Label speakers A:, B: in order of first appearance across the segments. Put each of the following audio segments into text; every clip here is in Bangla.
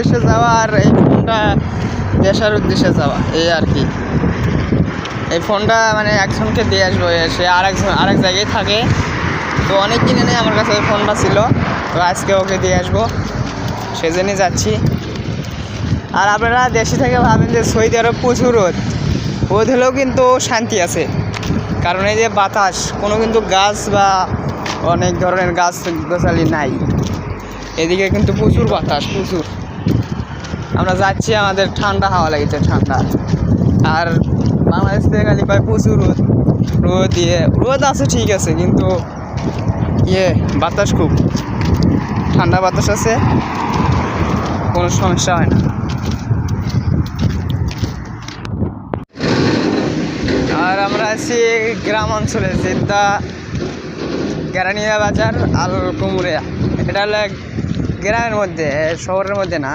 A: উদ্দেশ্যে যাওয়া আর এই ফোনটা দেশের উদ্দেশ্যে যাওয়া, এই আর কি। এই ফোনটা মানে একজনকে দিয়ে আসব সে আর আরেকজন, আরেক জায়গায় থাকে। তো অনেক দিনে নেই আমার কাছে ফোনটা ছিল, তো আজকে ওকে দিয়ে আসব। সেজন্যই যাচ্ছি। আর আপনারা দেশে থেকে ভাবেন যে সৌদি আরব প্রচুর রোদ। রোদ হলেও কিন্তু শান্তি আছে। কারণ এই যে বাতাস, কোনো কিন্তু গাছ বা অনেক ধরনের গাছ গোছালি নাই। এদিকে কিন্তু প্রচুর বাতাস, প্রচুর। আমরা যাচ্ছি আমাদের ঠান্ডা হাওয়া লাগছে, ঠান্ডা। আর বাংলাদেশ থেকে খালি কয় প্রচুর রোদ রোদ দিয়ে রোদ আছে ঠিক আছে, কিন্তু ইয়ে বাতাস খুব। ঠান্ডা বাতাস আছে, কোনো সমস্যা হয় না। আর আমরা আছি গ্রাম অঞ্চলে সিদ্ধা গেরানিয়া বাজার আল কুমুরিয়া। এটা হলো গ্রামের মধ্যে শহরের মধ্যে না,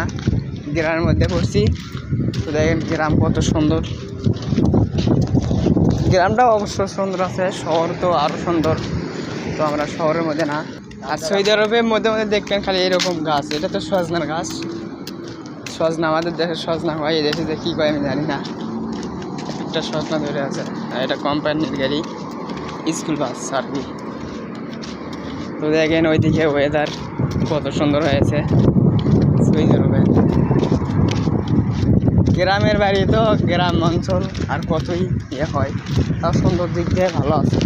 A: গ্রামের মধ্যে পড়ছি। তো দেখেন গ্রাম কত সুন্দর। গ্রামটাও অবশ্য সুন্দর আছে, শহর তো আরও সুন্দর। তো আমরা শহরের মধ্যে না, আর সৌদি আরবের মধ্যে মধ্যে দেখবেন খালি এরকম গাছ, এটা তো সজনার গাছ। সজনা আমাদের দেশে সজনা হয়, এই দেশে যে কী কয় আমি জানি না। একটা সজনা ধরে আছে এটা কোম্পানির গাড়ি, স্কুল বাস আর কি তো দেখেন ওইদিকে ওয়েদার কত সুন্দর হয়েছে। গ্রামের বাড়ি তো গ্রাম অঞ্চল, আর কতই ইয়ে হয়, তাও সুন্দর দিক দিয়ে ভালো আছে।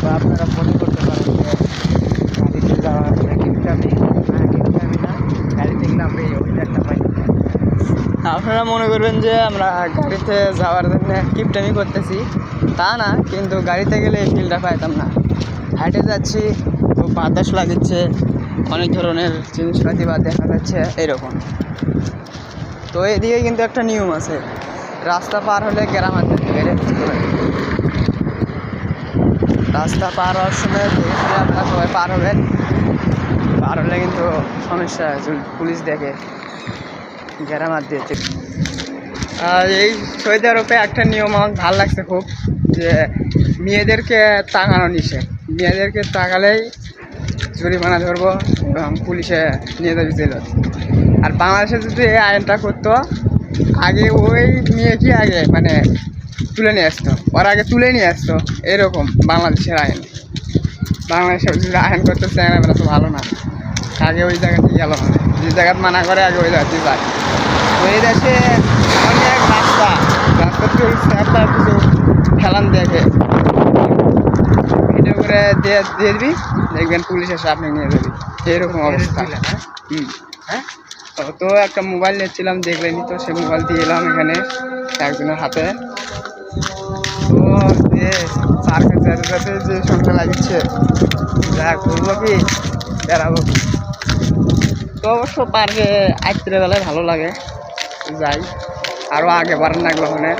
A: তো আপনারা মনে করতে পারেন যে গাড়িতে যাওয়া কিনকামি না কিনকামি না গাড়িতে গেলে আমরা এই ওয়েদারটা পাই। আপনারা মনে করবেন যে আমরা গাড়িতে যাওয়ার জন্য কিপটামি করতেছি, তা না, কিন্তু গাড়িতে গেলে এই ফিলটা পাইতাম না। হাইটে যাচ্ছি তো বাতাস লাগিচ্ছে অনেক ধরনের জিনিসপাতি বা দেখা যাচ্ছে এরকম। তো এদিকে কিন্তু একটা নিয়ম আছে, রাস্তা পার হলে গ্রাম আছে রাস্তা পার হওয়ার সময় দেখে আপনারা সবাই পার হবেন, পার হলে কিন্তু সমস্যা পুলিশ দেখে, গ্রাম হাত দিয়েছে আর এই সৌদি আরবে একটা নিয়ম আমার ভালো লাগছে খুব, যে মেয়েদেরকে তাকানো নিষেধ। মেয়েদেরকে তাকালেই জরিমানা ধরবো, এবং পুলিশে নিয়ে যাবে জেলত। আর বাংলাদেশে যদি এই আইনটা করতো, আগে ওই মেয়ে কি আগে মানে তুলে নিয়ে আসতো? ওর আগে তুলে নিয়ে আসতো, এরকম বাংলাদেশের আইন। বাংলাদেশে যদি আইন করতে চায় না তো ভালো না। আগে ওই জায়গাতে গেল মানে যে জায়গায় মানা করে, আগে ওই জায়গাতে যায়। এই দেশে অনেক রাস্তা রাস্তা চলছে আপনার কিছু খেলান দেখে। দিয়ে দিয়ে দিবি দেখবেন পুলিশ এসে আপনি নিয়ে যাবি। এরকম অবস্থা। হুম। হ্যাঁ? তো একটা মোবাইল নিচ্ছিলাম দেখলেনি তো সে মোবাইল দিয়ে এলাম এখানে একজনের হাতে। তো যে যাতে যে সন্ধ্যা লাগছে যা করব কি বেড়াবো কি? তো অবশ্য পার্কে আইত্রে বেলায় ভালো লাগে যাই। আরও আগে বাড়ান লাগল ওখানে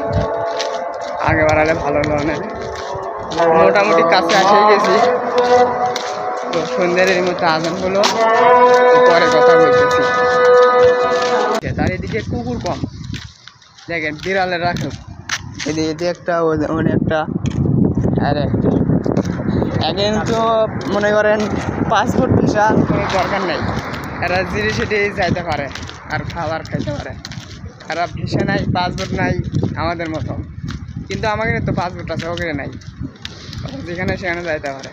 A: আগে বাড়ালে ভালো হলো অনেক মোটামুটি কাছে আসে গেছি। তো সন্ধ্যের মতো আজান হলো, পরে কথা বলতেছি। তার এদিকে কুকুর কম। দেখেন, বিড়ালের রাখুন এদিকে একটা ওখানে একটা, আর একটা এখন তো মনে করেন পাসপোর্ট ভিসা কোনো দরকার নেই। এরা জিনিস সেটি যাইতে পারে, আর খাবার খাইতে পারে। এরা ভিসা নাই পাসপোর্ট নাই আমাদের মতো কিন্তু আমাকে তো পাসপোর্ট আছে ওকে নাই। যেখানে সেখানে যাইতে পারে।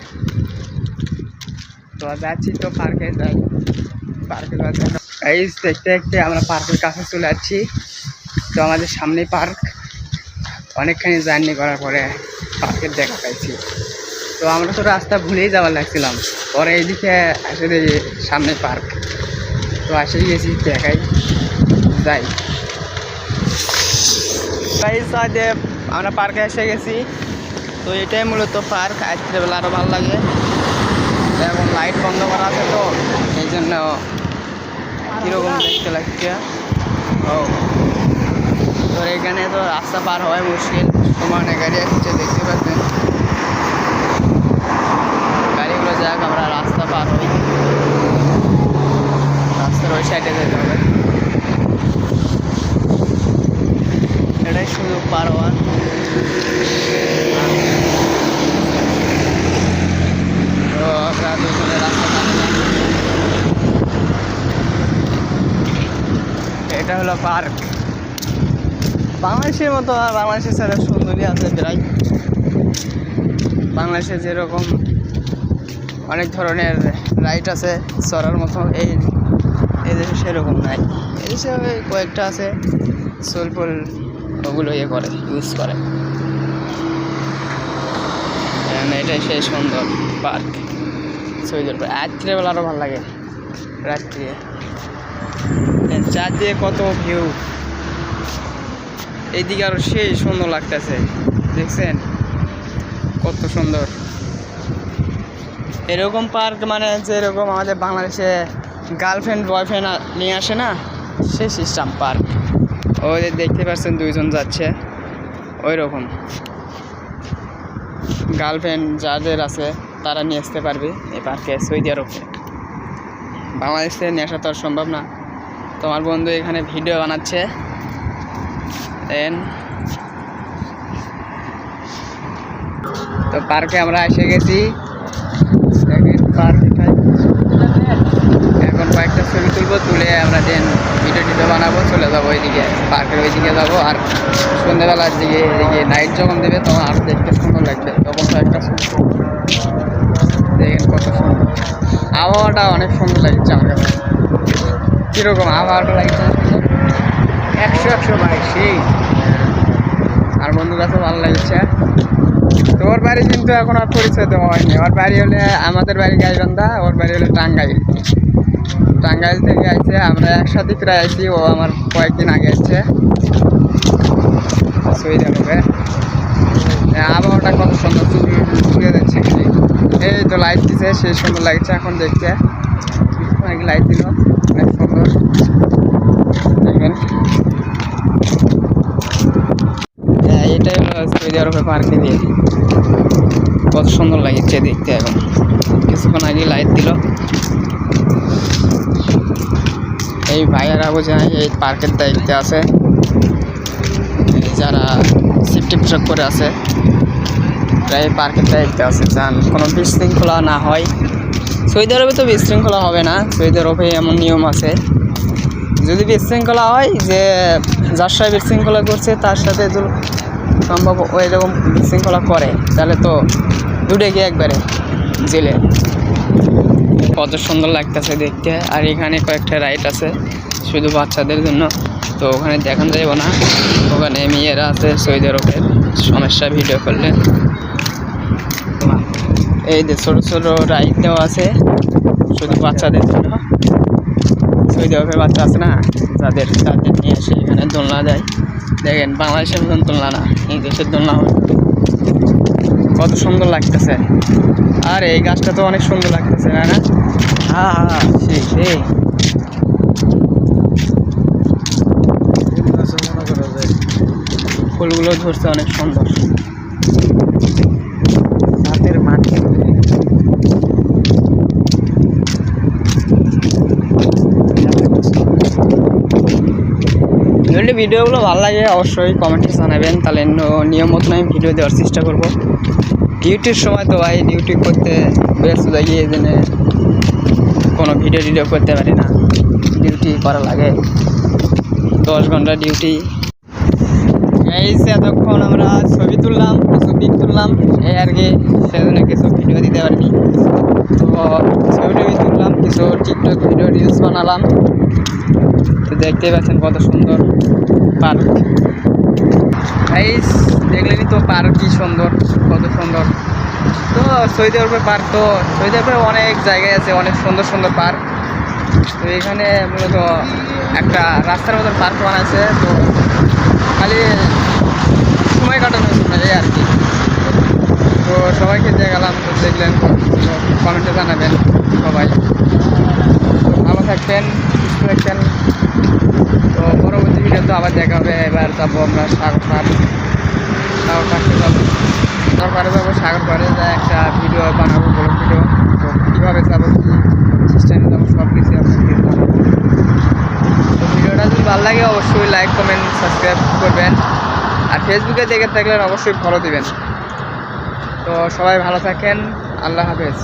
A: তো যাচ্ছি তো পার্কে যাই। পার্কে এই দেখতে দেখতে আমরা পার্কের কাছে চলে যাচ্ছি। তো আমাদের সামনে পার্ক অনেকখানি জার্নি করার পরে পার্কের দেখা পাইছি। তো আমরা তো রাস্তা ভুলেই যাওয়ার লাগছিলাম। পরে এইদিকে এসে দেখি সামনে পার্ক তো আসেই গেছি দেখাই। যাই। আমরা পার্কে এসে গেছি। তো এটাই মূলত পার্ক রাত্রেবেলা আরও ভালো লাগে। এখন লাইট বন্ধ করা আছে তো এই জন্য কীরকম দেখতে লাগছে। ও। তো এখানে তো রাস্তা পার হওয়াই মুশকিল সমানে গাড়ি আসছে, দেখতে পাচ্ছেন। গাড়িগুলো যাক, আমরা রাস্তা পার হই। রাস্তার ওই সাইডে যেতে হবে এটাই সুযোগ পার হওয়ার তো আমরা দুজনে রাস্তা পার হলাম। এটা হলো পার্ক। বাংলাদেশের মতো আর বাংলাদেশের ছাড়া সুন্দরী আছে প্রায়। বাংলাদেশে যেরকম অনেক ধরনের রাইড আছে, চড়ার মতো এই এদেশে সেরকম নাই। এদেশে কয়েকটা আছে সোলপুল ওগুলো ইয়ে করে ইউজ করে। এটাই সেই সুন্দর পার্ক। সৈদুল রাত্রেবেলা আরও ভালো লাগে। রাত্রে চার দিয়ে কত ভিউ এইদিকে আরও সেই সুন্দর লাগতেছে। দেখছেন? কত সুন্দর। এরকম পার্ক মানে যেরকম আমাদের বাংলাদেশে গার্লফ্রেন্ড বয়ফ্রেন্ড নিয়ে আসে না? সেই সিস্টেম পার্ক ওই দেখতে পাচ্ছেন দুইজন যাচ্ছে। ওই রকম গার্লফ্রেন্ড যাদের আছে, তারা নিয়ে আসতে পারবে এই পার্কে সৌদি আরবে। বাংলাদেশ নিয়ে আসা তো আর সম্ভব না। তোমার বন্ধু এখানে ভিডিও বানাচ্ছে। দেন তো পার্কে আমরা এসে গেছি। এখন কয়েকটা ছবি তুলবো, তুলে আমরা দেন ভিডিও টিডিও বানাবো, চলে যাব ওইদিকে পার্কের ওইদিকে যাব। আর সন্ধ্যেবেলার দিকে এদিকে নাইট যখন দেবে, তখন আরও দেখতে সুন্দর লাগবে, তখন একটা সুন্দর দেখেন কত সুন্দর। আবহাওয়াটা অনেক সুন্দর লাগছে আমার কাছে। কীরকম? আবহাওয়াটা লাগছে একশো একশো বাইক সেই। আর বন্ধুর কাছে ভালো লাগছে। তোর বাড়ি কিন্তু এখন আর পরিচয় দেওয়া হয়নি। ওর বাড়ি হলে আমাদের বাড়ি গাইবান্ধা ওর বাড়ি হলে টাঙ্গাইল। টাঙ্গাইল থেকে আইছে আমরা একসাথে প্রায় আইছি ও আমার কয়েকদিন আগে হ্যাঁ, আবহাওয়াটা কত সুন্দর চুকে যাচ্ছে এই তো লাইট দিছে সেই সুন্দর লাগছে এখন অনেক লাইট দিল। দেখেন। হ্যাঁ এটাই সৌদি আরবে পার্কে দিয়ে। কত সুন্দর লাগছে দেখতে এখন। কিছুক্ষণ আগে লাইট দিল। এই ভাইয়ারা বোঝে এই পার্কের দায়িত্বে আছে। যারা সেফটি পোশাক করে আছে প্রায় পার্কের দায়িত্বে আছে। যান, কোনো বিশৃঙ্খলা না হয়। সৌদি আরবে তো বিশৃঙ্খলা হবে না। সৌদি আরবে এমন নিয়ম আছে। যদি বিশৃঙ্খলা হয় যে যার সাথে বিশৃঙ্খলা করছে, তার সাথে যদি সম্ভব ওই রকম বিশৃঙ্খলা করে, তাহলে তো দুটে গিয়ে একবারে জেলে। কত সুন্দর লাগতেছে দেখতে। আর এখানে কয়েকটা রাইড আছে শুধু বাচ্চাদের জন্য। তো ওখানে দেখানো যাইব না। ওখানে মেয়েরা আছে সৌদি আরবের। সমস্যা ভিডিও করলে। এই যে ছোটো ছোটো রাইড দেওয়া আছে, শুধু বাচ্চাদের জন্য। সৌদি বাচ্চা আছে না? যাদের তাদের নিয়ে এসে এখানে দোলনা দেয়। দেখেন বাংলাদেশের মতন দোলনা না, এই দেশের দোলনা। কত সুন্দর লাগতেছে। আর এই গাছটা তো অনেক সুন্দর লাগতেছে, না না? হ্যাঁ হ্যাঁ সেই সেই। ফুলগুলো ধরছে অনেক সুন্দর। যদি ভিডিওগুলো ভালো লাগে, অবশ্যই কমেন্টে জানাবেন। তাহলে নিয়ম মতন আমি ভিডিও দেওয়ার চেষ্টা করব। ডিউটির সময় তো ভাই ডিউটি করতে ব্যস্ত থাকি, এই জন্য কোনো ভিডিও টিডিও করতে পারি না। ডিউটি করা লাগে। দশ ঘণ্টা ডিউটি এই যে এতক্ষণ আমরা ছবি তুললাম পিক তুললাম, এই আর কি, সেজন্য কিছু ভিডিও দিতে পারিনি। তো ছবি টবি তুললাম, কিছু টিকটক ভিডিও রিলস বানালাম। তো দেখতেই পাচ্ছেন কত সুন্দর পার্ক। গাইস দেখলেনই তো পার্ক কি সুন্দর, কত সুন্দর। তো সৌদি আরবের পার্ক তো, সৌদি আরবে অনেক জায়গায় আছে, অনেক সুন্দর সুন্দর পার্ক। তো এখানে মূলত একটা রাস্তার মতন পার্ক বানাইছে, তো খালি সময় জন্য এই আর কি। তো সবাইকে দেখালাম, তো দেখলেন কমেন্টে জানাবেন সবাই। ভালো থাকবেন, সুস্থ থাকবেন। তো পরবর্তী ভিডিও তো আবার দেখা হবে, এবার যাব আমরা সাগর পার সাগর পাড়তে যাব। সাগর পাড়ে যাব, সাগর একটা ভিডিও বানাবো বড় ভিডিও তো কীভাবে যাব কী সিস্টেমে যাব সব কিছু আপনাদের জানাব তো ভিডিওটা যদি ভালো লাগে অবশ্যই লাইক কমেন্ট সাবস্ক্রাইব করবেন। আর ফেসবুকে দেখে থাকলে অবশ্যই ফলো দিবেন। তো সবাই ভালো থাকেন। আল্লাহ হাফেজ।